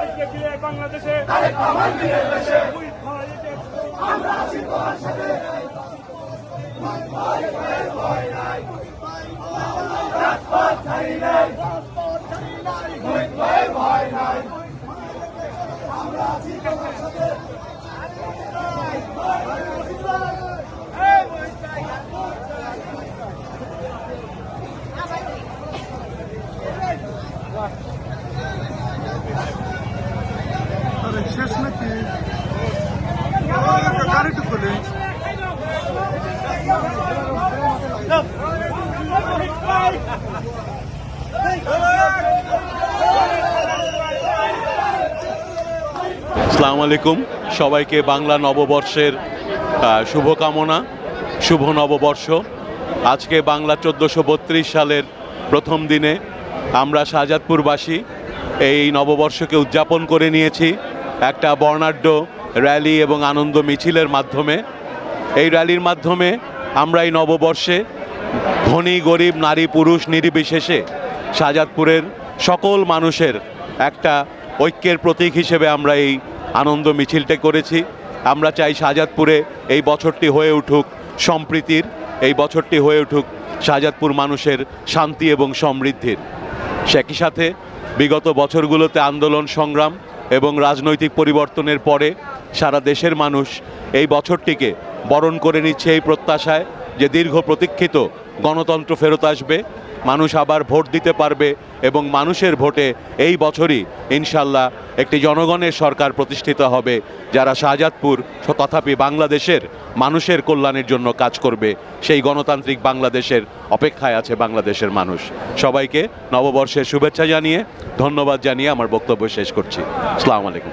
আজকে ফিরে আমরা আছি তোমার সাথে لا إله আসসালামু আলাইকুম। সবাইকে বাংলা নববর্ষের শুভকামনা, শুভ নববর্ষ। আজকে বাংলা চোদ্দোশো সালের প্রথম দিনে আমরা শাহজাদপুরবাসী এই নববর্ষকে উদযাপন করে নিয়েছি। একটা বর্ণাঢ্য র্যালি এবং আনন্দ মিছিলের মাধ্যমে। এই র্যালির মাধ্যমে আমরা এই নববর্ষে ধনী, গরিব, নারী, পুরুষ, নির্বিশেষে শাহজাদপুরের সকল মানুষের একটা ঐক্যের প্রতীক হিসেবে আমরা এই আনন্দ মিছিলটা করেছি। আমরা চাই শাহজাদপুরে এই বছরটি হয়ে উঠুক সম্প্রীতির, এই বছরটি হয়ে উঠুক শাহজাদপুর মানুষের শান্তি এবং সমৃদ্ধির। একই সাথে বিগত বছরগুলোতে আন্দোলন সংগ্রাম এবং রাজনৈতিক পরিবর্তনের পরে সারা দেশের মানুষ এই বছরটিকে বরণ করে নিচ্ছে এই প্রত্যাশায় যে দীর্ঘ প্রতীক্ষিত গণতন্ত্র ফেরত আসবে। মানুষ আবার ভোট দিতে পারবে এবং মানুষের ভোটে এই বছরই ইনশাল্লাহ একটি জনগণের সরকার প্রতিষ্ঠিত হবে, যারা শাহজাদপুর তথাপি বাংলাদেশের মানুষের কল্যাণের জন্য কাজ করবে। সেই গণতান্ত্রিক বাংলাদেশের অপেক্ষায় আছে বাংলাদেশের মানুষ। সবাইকে নববর্ষের শুভেচ্ছা জানিয়ে ধন্যবাদ জানিয়ে আমার বক্তব্য শেষ করছি। আসসালামু আলাইকুম।